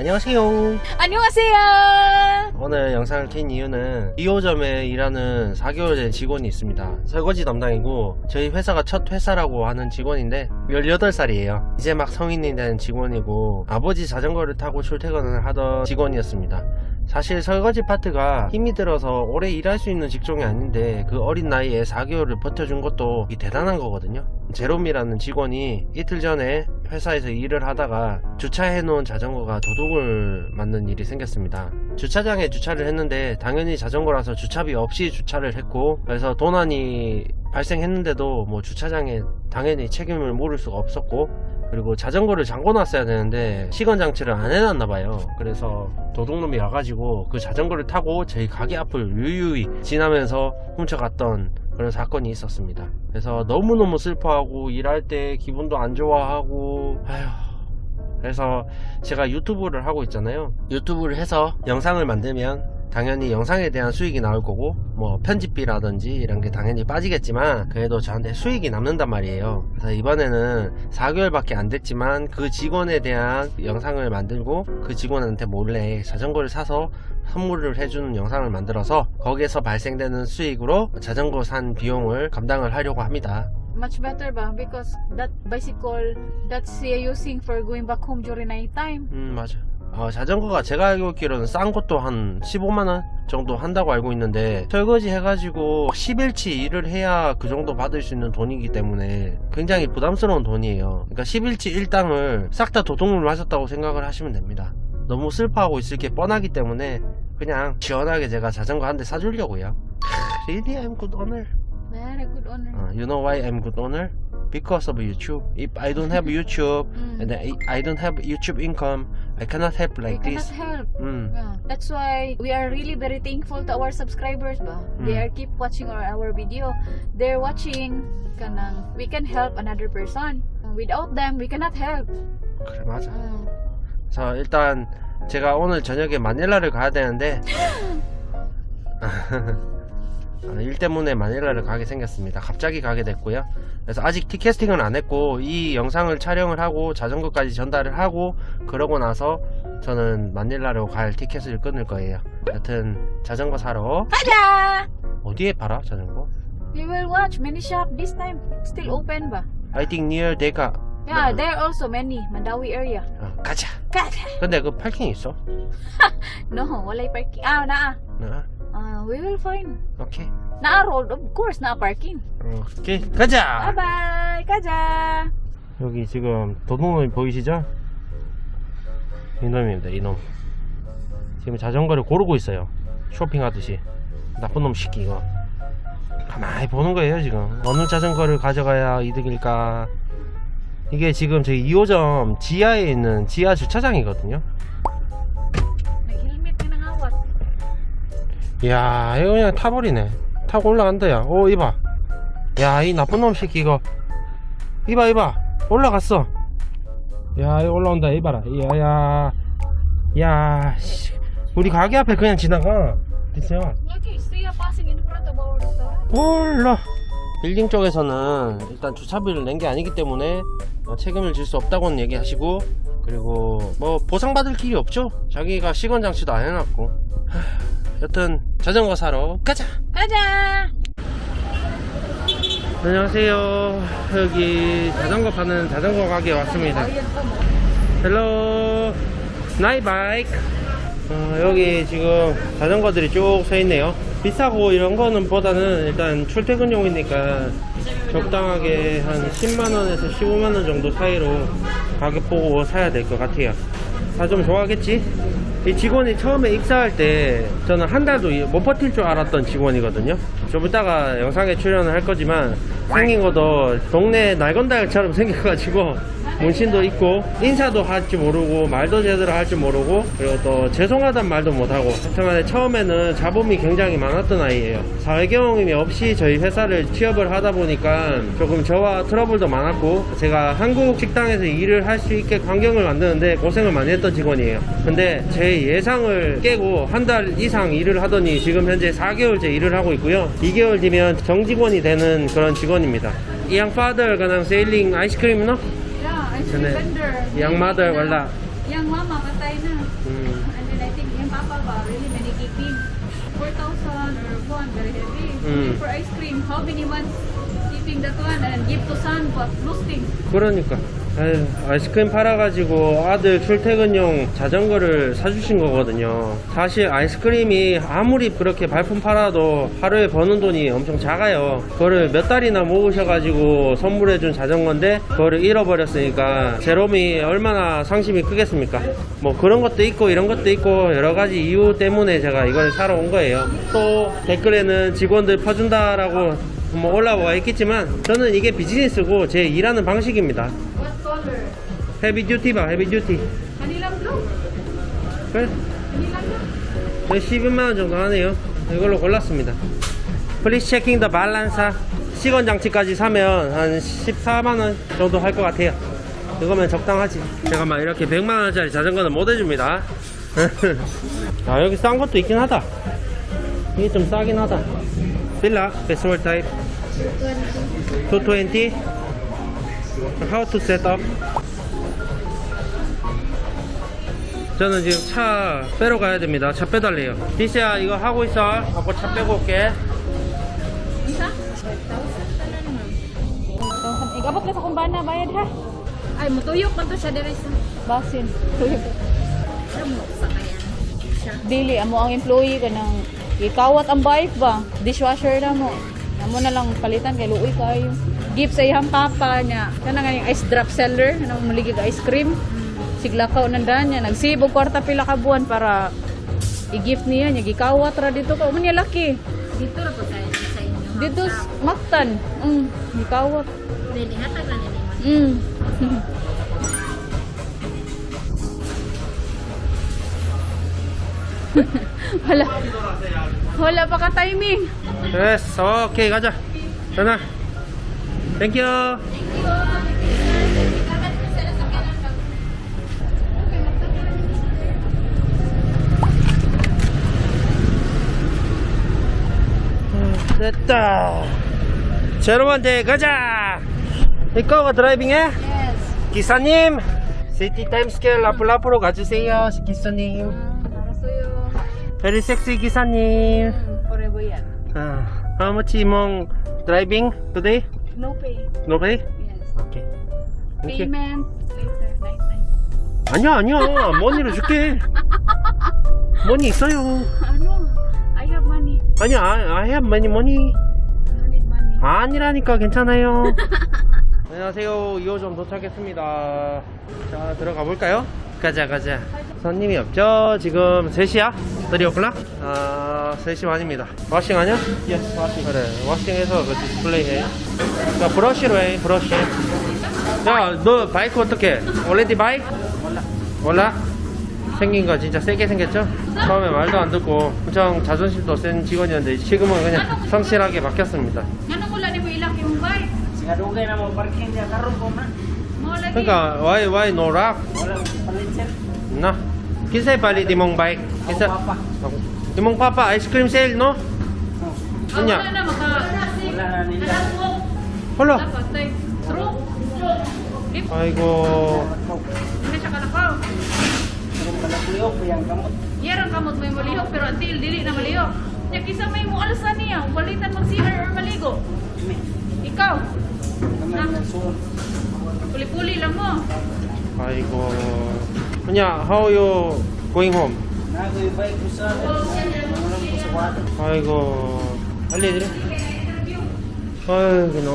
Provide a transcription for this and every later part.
안녕하세요. 안녕하세요. 오늘 영상을 킨 이유는 2호점에 일하는 4개월 된 직원이 있습니다. 설거지 담당이고 저희 회사가 첫 회사라고 하는 직원인데 18살이에요. 이제 막 성인이 된 직원이고 아버지 자전거를 타고 출퇴근을 하던 직원이었습니다. 사실 설거지 파트가 힘이 들어서 오래 일할 수 있는 직종이 아닌데 그 어린 나이에 4개월을 버텨준 것도 이 대단한 거거든요. 제롬이라는 직원이 이틀 전에 회사에서 일을 하다가 주차해 놓은 자전거가 도둑을 맞는 일이 생겼습니다. 주차장에 주차를 했는데 당연히 자전거라서 주차비 없이 주차를 했고 그래서 도난이 발생했는데도 뭐 주차장에 당연히 책임을 물을 수가 없었고 그리고 자전거를 잠궈 놨어야 되는데 시건 장치를 안 해놨나 봐요. 그래서 도둑놈이 와가지고 그 자전거를 타고 저희 가게 앞을 유유히 지나면서 훔쳐갔던 그런 사건이 있었습니다. 그래서 너무너무 슬퍼하고 일할 때 기분도 안 좋아하고 아휴 그래서 제가 유튜브를 하고 있잖아요. 유튜브를 해서 영상을 만들면 당연히 영상에 대한 수익이 나올 거고 뭐 편집비라든지 이런 게 당연히 빠지겠지만 그래도 저한테 수익이 남는단 말이에요. 그래서 이번에는 4개월밖에 안 됐지만 그 직원에 대한 영상을 만들고 그 직원한테 몰래 자전거를 사서 선물을 해주는 영상을 만들어서 거기에서 발생되는 수익으로 자전거 산 비용을 감당을 하려고 합니다. Much better ba? Because that bicycle, that's uh, using for going back home during night time. 음 맞아. 어, 자전거가 제가 알고 있기로는 싼 것도 한 15만원 정도 한다고 알고 있는데 설거지 해가지고 10일치 일을 해야 그 정도 받을 수 있는 돈이기 때문에 굉장히 부담스러운 돈이에요 그러니까 10일치 일당을 싹 다 도둑을 맞았다고 생각을 하시면 됩니다 너무 슬퍼하고 있을 게 뻔하기 때문에 그냥 시원하게 제가 자전거 한 대 사주려고요 Really I'm good owner Very good owner. Uh, You know why I'm good owner? Because of YouTube If I don't have YouTube Mm. and I, I don't have YouTube income I cannot help We like cannot this help. 음. Yeah. That's why we are really very thankful to our subscribers ba. They Mm. are keep watching our, our video. They're watching kanang we can help another person. Without them, we cannot help. 그래 맞아 Mm. 그래서 일단 제가 오늘 저녁에 마닐라를 가야 되는데 아, 일 때문에 마닐라를 가게 생겼습니다 갑자기 가게 됐고요 그래서 아직 티캐스팅은 안 했고 이 영상을 촬영을 하고 자전거까지 전달을 하고 그러고 나서 저는 마닐라로 갈 티켓을 끊을 거예요 여튼 자전거 사러 가자! 어디에 팔아 자전거? We will watch many shop this time. Still open ba? I think near 대가 Yeah, there also many. Mandawi area. 어, 가자 Gacha! 근데 그 파킹 있어? No, walay parking. Ah, naa. 나 Ah, we will find. 오케이 Naa road, of course, naa parking. 오케이 가자 Bye-bye! 가자! 여기 지금 도둑놈이 보이시죠? 이놈입니다 이놈 지금 자전거를 고르고 있어요 쇼핑하듯이 나쁜 놈 새끼 이거 가만히 보는 거예요 지금 어느 자전거를 가져가야 이득일까 이게 지금 저희 2호점 지하에 있는 지하 주차장이거든요 이야 이거 그냥 타버리네. 타고 올라간다 야오 이봐. 야 이 나쁜 놈 새끼 이거. 이봐 이봐. 올라갔어. 야 이거 올라온다 이봐라. 야야. 야 씨. 우리 가게 앞에 그냥 지나가. 됐어요. 몰라. 빌딩 쪽에서는 일단 주차비를 낸 게 아니기 때문에 어, 책임을 질 수 없다고는 얘기하시고 그리고 뭐 보상받을 길이 없죠? 자기가 시건 장치도 안 해놨고. 하, 여튼 자전거 사러 가자 가자! 안녕하세요. 여기 자전거 파는 자전거 가게 왔습니다. 헬로 나이 바이크. 어, 여기 지금 자전거들이 쭉 서 있네요. 비싸고 이런 거는 보다는 일단 출퇴근용이니까 적당하게 한 10만원에서 15만원 정도 사이로 가격 보고 사야 될 것 같아요. 다 좀 좋아하겠지? 이 직원이 처음에 입사할 때 저는 한 달도 못 버틸 줄 알았던 직원이거든요. 좀 이따가 영상에 출연을 할 거지만 생긴 것도 동네 날건달처럼 생겨가지고 문신도 있고 인사도 할줄 모르고 말도 제대로 할 줄 모르고 그리고 또 죄송하단 말도 못하고 하여튼간에 처음에는 잡음이 굉장히 많았던 아이예요 사회 경험이 없이 저희 회사를 취업을 하다 보니까 조금 저와 트러블도 많았고 제가 한국 식당에서 일을 할 수 있게 환경을 만드는데 고생을 많이 했던 직원이에요 근데 제 예상을 깨고 한 달 이상 일을 하더니 지금 현재 4개월째 일을 하고 있고요 2개월 뒤면 정직원이 되는 그런 직원입니다 Yang father kanang selling ice cream no? Yeah, ice Ano? cream vendor. Yang mother wala. Yung mama, patay na. 음. And then I think yung papa ba, really many keeping. 4,000 or 1, very heavy. Mm. For ice cream, how many months keeping that one and give to son, but roasting. 그러니까 아유, 아이스크림 팔아가지고 아들 출퇴근용 자전거를 사주신 거거든요. 사실 아이스크림이 아무리 그렇게 발품 팔아도 하루에 버는 돈이 엄청 작아요. 그거를 몇 달이나 모으셔가지고 선물해준 자전거인데 그거를 잃어버렸으니까 제롬이 얼마나 상심이 크겠습니까? 뭐 그런 것도 있고 이런 것도 있고 여러 가지 이유 때문에 제가 이걸 사러 온 거예요. 또 댓글에는 직원들 퍼준다라고 뭐 올라와 있겠지만 저는 이게 비즈니스고 제 일하는 방식입니다? 헤비 듀티 봐 헤비 듀티 Kanilang blue. 그래? Kanilang blue. 12만원 정도 하네요. 이걸로 골랐습니다. 플리스 체킹 더 발란사 시건 장치까지 사면 한 14만 원 정도 할 것 같아요. 그거면 적당하지. 제가 막 이렇게 100만 원짜리 자전거는 못 해줍니다. 아 여기 싼 것도 있긴 하다. 이게 좀 싸긴 하다. 빌라 페스티벌 타입. 220 How to set up 저는 지금 차 빼러 가야 됩니다. 차 빼달래요. 디스야 이거 하고 있어. 하고 차 빼고 올게. Isa? 5,000. Igabot ka sa kumbana, bayad ha. Ay, mutuyok man to siya dire sa basin. Tuyok. sa kaya. Dili, amo ang employee ka ng ikawat ang bike ba? Dishwasher na mo. Amo na lang palitan kay luoy kayo. Gift sa iyang papa niya. Kana nga yung ice drop seller, na maligig ice cream. siglakaw nandaan niya. Nagsibog kwarta pila ka buwan para i-gift niya niya. Gikawat ra dito ka. Man laki dito ra po sa inyo dito maktan. Mm gikawat. Dili hatag ra ni mm. Wala. Wala pa ka timing. Yes okay kaja sana thank you. Thank you. 됐다. 제롬한테 가자. 이거가 드라이빙해? Yes. 기사님. 시티 타임스퀘어 라플라프로 가주세요. 기사님. Sa'yo. Very sexy 기사님. Mm, forever yan. Uh, how much mong driving today? No pay. No pay? Yes. Okay. You. Payment later, night time. 아니야 아니야 머니로 줄게. 머니 있어요. Have money. 아니야 I have many money. I. 아니라니까 괜찮아요. 안녕하세요 2호점 도착했습니다. 자 들어가 볼까요? 가자 가자. 손님이 없죠? 지금 3시야? 3 o'clock? 아 3시 반입니다. 워싱 하냐? Yes, washing. 그래 워싱해서 그 디스플레이 해. 야 브러쉬로 해 브러쉬. 야너 바이크 어떻게? 올레디 바이크? Wala. 몰라? 생긴 거 진짜 세게 생겼죠? 처음에 말도 안 듣고 엄청 자존심도 센 직원이었는데 지금은 그냥 성실하게 바뀌었습니다. 그러니까 why why no sir. 나 dimong bike. Kisa Papa. dimong papa ice cream sale no? No. Ah, Kanya. Wala na maka. Wala na nila. 홀로. Dapat tay. True. If 아이고 hindi siya kalakaw. Pero pala kuyo ko yang kamot. Yarang kamot may malihok pero until dili na malihok. Nya kisa may mo alsa niya, balitan mag CR or maligo. Kami. Ikaw, Kami Ah. ang suon. puli-puli lang mo. 아이고 그냥 how you going home? Nagoy bike ko sa Wala ko sa water. 아이고 알려드려. 아이고 너.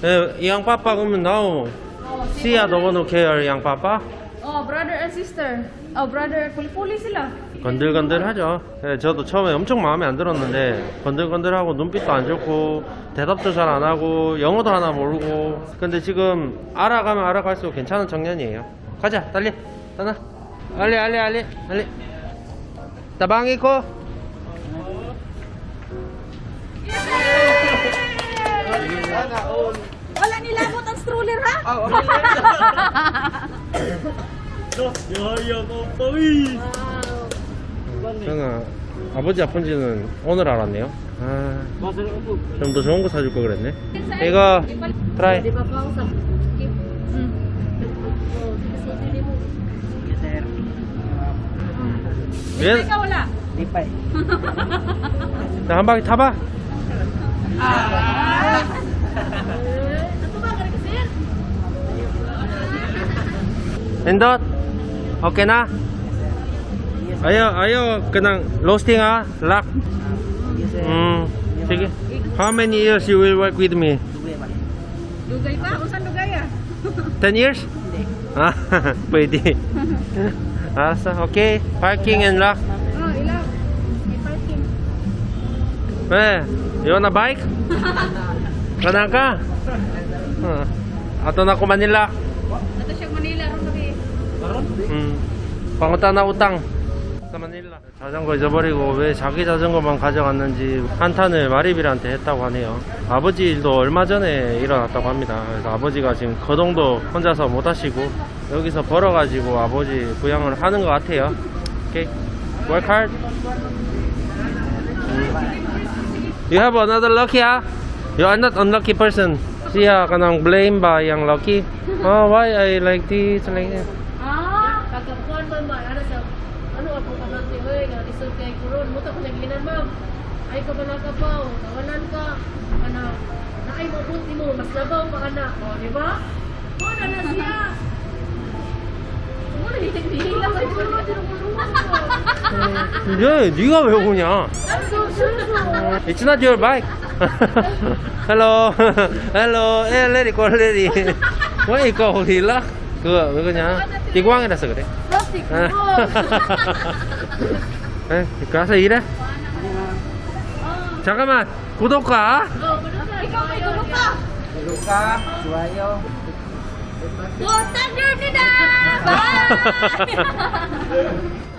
에, 양 sister. Oh, brother, puli-puli sila. 건들건들하죠. 예, 저도 처음에 엄청 마음에 안 들었는데 건들건들하고 눈빛도 안 좋고 대답도 잘 안 하고 영어도 하나 모르고 근데 지금 알아가면 알아갈수록 괜찮은 청년이에요. 가자, 달리, 떠나. 알리, 알리, 알리, 알리. 따방이고. Wala nilabot ang stroller, ha? 저는 아버지 아픈지는 오늘 알았네요. 아, Mother ko. 좀더 좋은 거 사줄 거 그랬네. 이거 트라이. Di ba pa ako sa... Mm. 왜? Ikaw wala. Lipay. 자, 한 바퀴 타봐. Ah. Ba, sir? 엔덧. 오케이 나? 아유, 아유, 그냥 로스팅 아, 락. Yes, sir. 음, sige. How many years you will work with me? Dugay man. Dugay pa? Usan dugay ah? 10 years? Hindi. 아, pwede. 알았어, 오케이. 파킹 앤 락. Oh, ilaw. May parking. 왜? You wanna bike? Kanang ka? 어. Ato na ko Manila. Ato siya Manila ron kami. 음. 방어따 나 utang sa Manila. 자전거 잊어버리고 왜 자기 자전거만 가져갔는지 한탄을 마리비한테 했다고 하네요. 아버지 일도 얼마 전에 일어났다고 합니다. 그래서 아버지가 지금 거동도 혼자서 못 하시고 여기서 벌어가지고 아버지 부양을 하는 것 같아요. 오케이. Work hard. 음. You have another lucky ah? You are not unlucky person. Siya kanang blame ba yang lucky? Oh, why I like this, like that? Ah, kagakuan man ba? Ano sa, ano ako kabante, hoy, nga lisod kay Kuron, ma'am. Ay ka ba nakapaw, tawanan ka, ano, na ay mabuti mo, mas labaw pa anak, o, di ba? O, na na siya. 야, 네가 왜 오냐? It's not your bike. Hello, hello, eh, let it go, let it. 왜 이거 어디라? 그거 왜 그냥 띠광이라서 그래. 아. 에, 가서 일해. 잠깐만, 구독과 Oh, Thunder Nida! Bye!